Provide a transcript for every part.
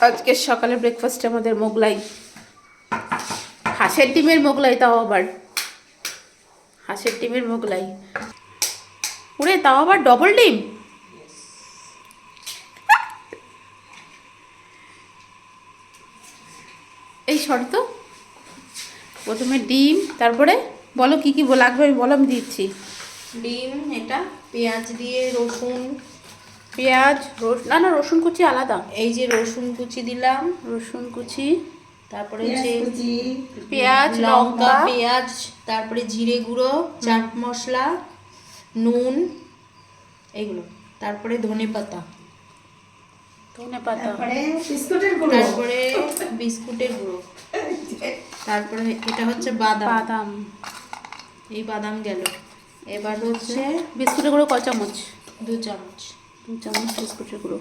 আজকে সকালে ব্রেকফাস্টে আমাদের মোগলাই। হাঁসের ডিমের মোগলাই তাও আবার। হাঁসের ডিমের মোগলাই। ওরে, তাও আবার ডবল ডিম? এই শর্ত। প্রথমে ডিম, তারপরে বলো কি কি লাগবে, আমি বলো, আমি দিচ্ছি। ডিম, এটা পেঁয়াজ দিয়ে, রসুন পেঁয়াজ রস না না রসুন কুচি আলাদা। এই যে রসুন কুচি দিলাম। রসুন কুচি তারপরে হচ্ছে পেঁয়াজ লঙ্কা লঙ্কা। পেঁয়াজ তারপরে জিরে গুঁড়ো চাট মশলা নুন এগুলো। তারপরে ধনে পাতা। ধনে পাতা। তারপরে বিস্কুটের গুঁড়ো। তারপরে বিস্কুটের গুঁড়ো। তারপরে এটা হচ্ছে বাদাম। বাদাম। এই বাদাম গেল। এবার হচ্ছে বিস্কুটের গুঁড়ো ক চামচ? দু চামচ। দু চামচ বিস্কুটের গুঁড়ো।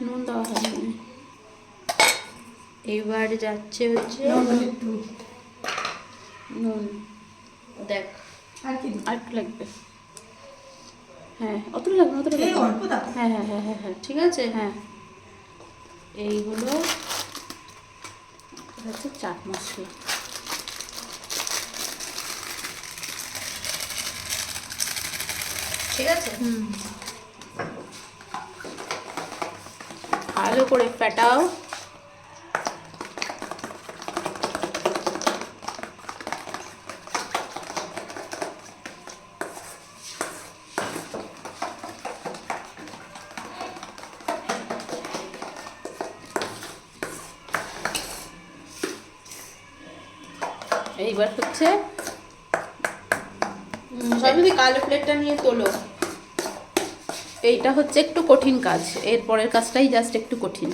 নুন দেওয়া হয়নি এবার যাচ্ছে হচ্ছে একটু নুন। দেখ। আর কি একটু লাগবে? হ্যাঁ অতটা লাগবে অতটা লাগবে হ্যাঁ হ্যাঁ হ্যাঁ হ্যাঁ হ্যাঁ ঠিক আছে হ্যাঁ। এইগুলো হচ্ছে চাট মশলা। ঠিক আছে? হুম। ভালো করে ফেটাও। এইবার হচ্ছে সব যদি কালো প্লেটটা নিয়ে তোলো। এইটা হচ্ছে একটু কঠিন কাজ, এর পরের কাজটাই জাস্ট একটু কঠিন।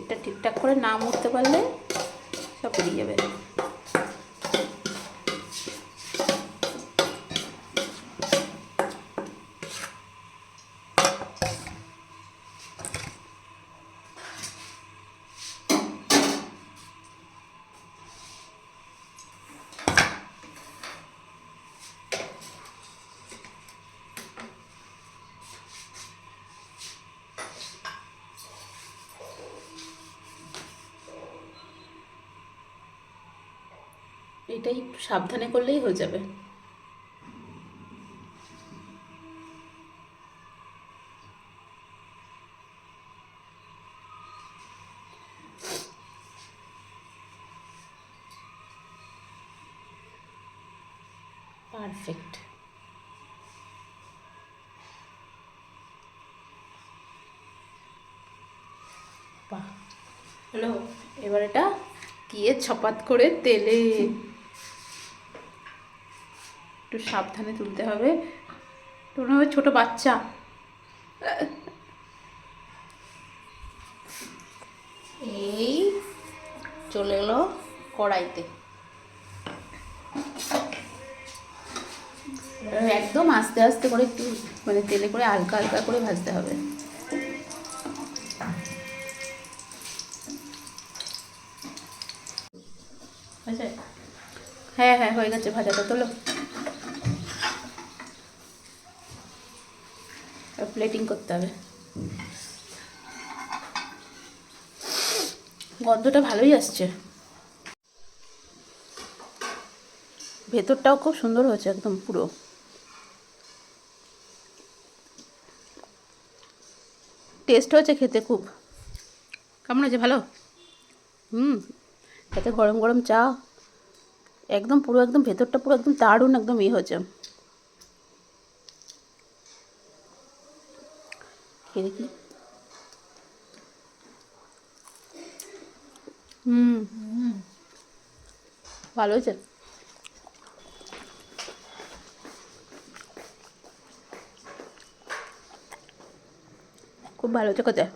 এটা ঠিকঠাক করে না মুড়তে পারলে সব পেরিয়ে যাবে। এটাই সাবধানে করলেই হয়ে যাবে। পারফেক্ট। হ্যালো এবার এটা গিয়ে ছপাত করে তেলে একটু সাবধানে তুলতে হবে। মনে হবে ছোটো বাচ্চা। এই চলে গেলো কড়াইতে। একদম আস্তে আস্তে করে একটু মানে তেলে করে হালকা হালকা করে ভাজতে হবে। হ্যাঁ হ্যাঁ হয়ে গেছে ভাজাটা তোলো। প্লেটিং করতে হবে। গন্ধটা ভালোই আসছে। ভেতরটাও খুব সুন্দর হয়েছে একদম পুরো। টেস্ট হয়েছে খেতে খুব। কেমন হয়েছে? ভালো? হুম এতে গরম গরম চা। একদম পুরো, একদম ভেতরটা পুরো একদম দারুণ একদম ইয়ে হয়েছে। খেয়ে দেখি হুম। ভালো হয়েছে? খুব ভালো হয়েছে কোথায়